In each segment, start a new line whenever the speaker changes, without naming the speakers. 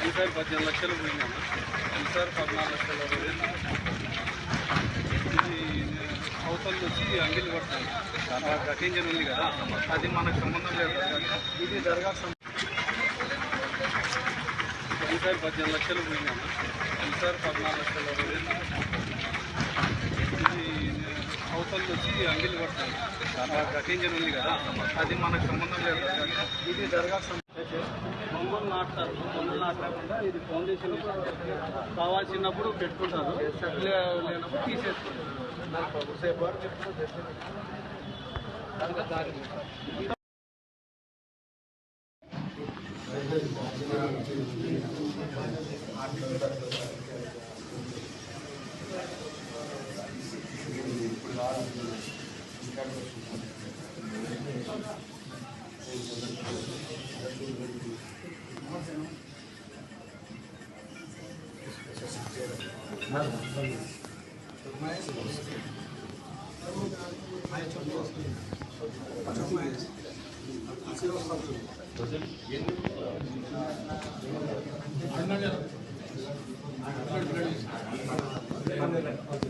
ఈసారి పద్దెనిమిది లక్షలు పోయిందన్న ఈసారి పద్నాలుగు లక్షలు అవతల వచ్చి అంగిల్ పడుతుంది ఇంజన్ ఉంది కదా అది మనకు సంబంధం లేదు ఇది జరగాల్సిన ఈసారి పద్దెనిమిది లక్షలు పోయిందన్న ఈసారి పద్నాలుగు లక్షలు అవతల వచ్చి అంగిలి పడతాయి గటింజన్ ఉంది కదా అది మనకు సంబంధం లేదు. ఇది జరగాల్సిన బొమ్మలు నాటుతారు బొమ్మలు నాటకుండా ఇది ఫౌండేషన్ కావాల్సినప్పుడు పెట్టుకుంటారు. సెటిల్ లేనప్పుడు తీసేసుకుంటారు. Gracias.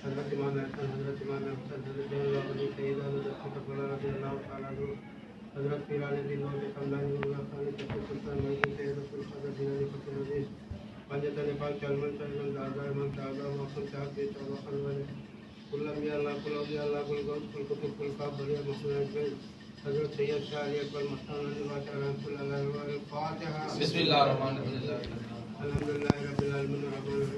حضرت امام احسن حضرت امام احسن حضرت اللہ علی سید حضرت کفلا رضی اللہ تعالی عنہ حضرت پیر علی دین اور خاندان اللہ خان کے سلطان مہدی سید رسول صدر دین علی فقیر عزیز پنجت نیپال چلمن چلمن دادا امام دادا محمد صاحب کے چودہ خانوان کل انبیاء اللہ کل اولیاء اللہ کل غوث کل کتب کل کعب بڑھیا محمد اجمعین حضرت سید شاہ علی اکبر مستان علی بادشاہ رحمۃ اللہ علیہ الفاتحہ
بسم الله الرحمن الرحيم
الحمد لله رب العالمين الرحمن الرحيم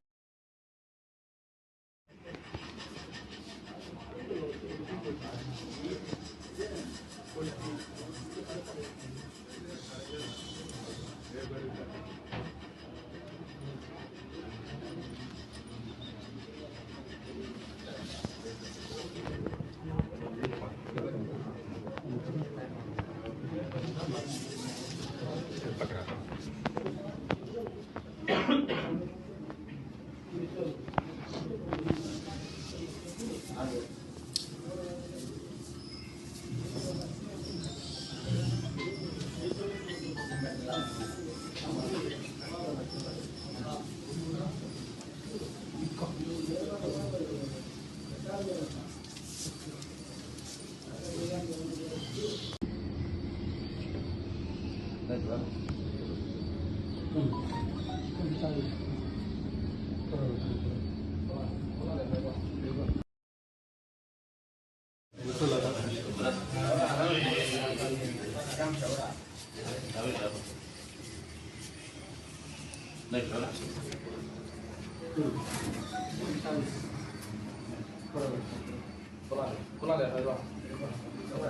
不辣的，不辣的，不辣的。Chúng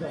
ta.